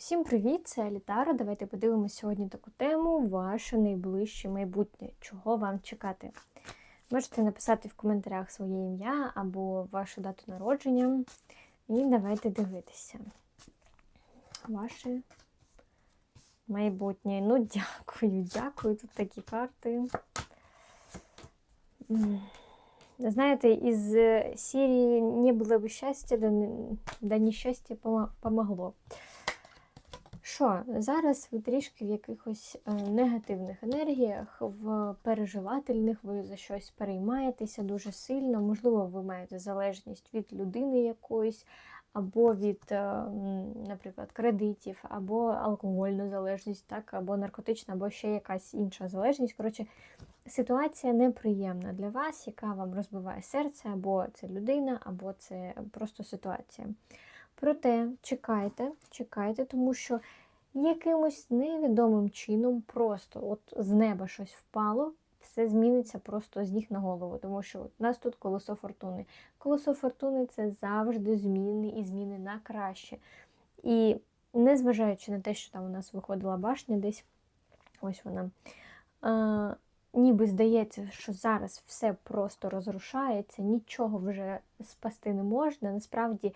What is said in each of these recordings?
Всім привіт! Це Алітара. Давайте подивимося сьогодні таку тему ваше найближче майбутнє. Чого вам чекати? Можете написати в коментарях своє ім'я або вашу дату народження. І давайте дивитися. Ваше майбутнє. Ну, дякую, дякую. Тут такі карти. Знаєте, із е, серії не було б щастя, да, не- да нещастя помо- помогло. Що, зараз ви трішки в якихось е, негативних енергіях, в переживательних, ви за щось переймаєтеся дуже сильно. Можливо, ви маєте залежність від людини якоїсь, або від, е, наприклад, кредитів, або алкогольну залежність, так, або наркотична, або ще якась інша залежність. Коротше, ситуація неприємна для вас, яка вам розбиває серце, або це людина, або це просто ситуація. Проте чекайте, чекайте, тому що якимось невідомим чином просто от з неба щось впало, все зміниться просто з ніг на голову, тому що у нас тут колесо фортуни. Колесо фортуни це завжди зміни і зміни на краще. І незважаючи на те, що там у нас виходила башня десь, ось вона. Е, ніби здається, що зараз все просто розрушається, нічого вже спасти не можна. Насправді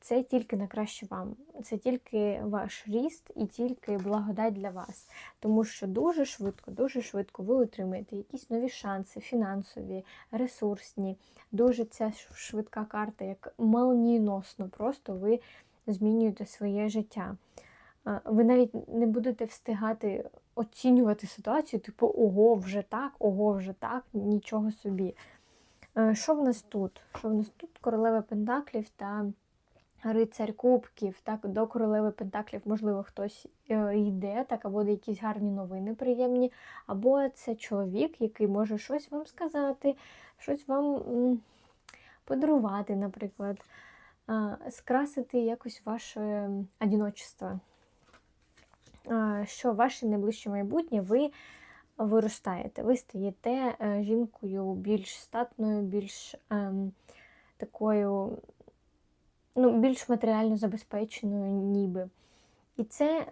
це тільки на краще вам. Це тільки ваш ріст і тільки благодать для вас. Тому що дуже швидко, дуже швидко ви отримаєте якісь нові шанси, фінансові, ресурсні. Дуже ця швидка карта, як молнієносно, просто ви змінюєте своє життя. Ви навіть не будете встигати оцінювати ситуацію, типу, ого, вже так, ого, вже так, нічого собі. Що в нас тут? Що в нас тут? Королева Пентаклів та рицарь Кубків. Так, до королеви Пентаклів, можливо, хтось е, йде, так, або якісь гарні новини приємні, або це чоловік, який може щось вам сказати, щось вам подарувати, наприклад, скрасити якось ваше одиночество. Що ваше найближче майбутнє ви виростаєте, ви стаєте е, жінкою більш статною, більш ем, такою ну, більш матеріально забезпеченою, ніби. І це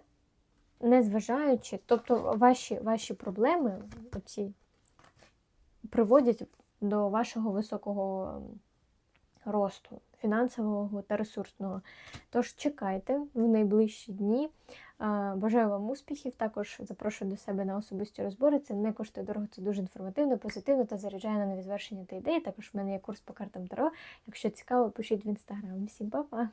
незважаючи, тобто ваші, ваші проблеми оці, приводять до вашого високого росту, фінансового та ресурсного. Тож чекайте в найближчі дні. Бажаю вам успіхів. Також запрошую до себе на особисті розбори. Це не коштує дорого, це дуже інформативно, позитивно та заряджає на нові звершення та ідеї. Також в мене є курс по картам Таро. Якщо цікаво, пишіть в інстаграм. Всім па-па!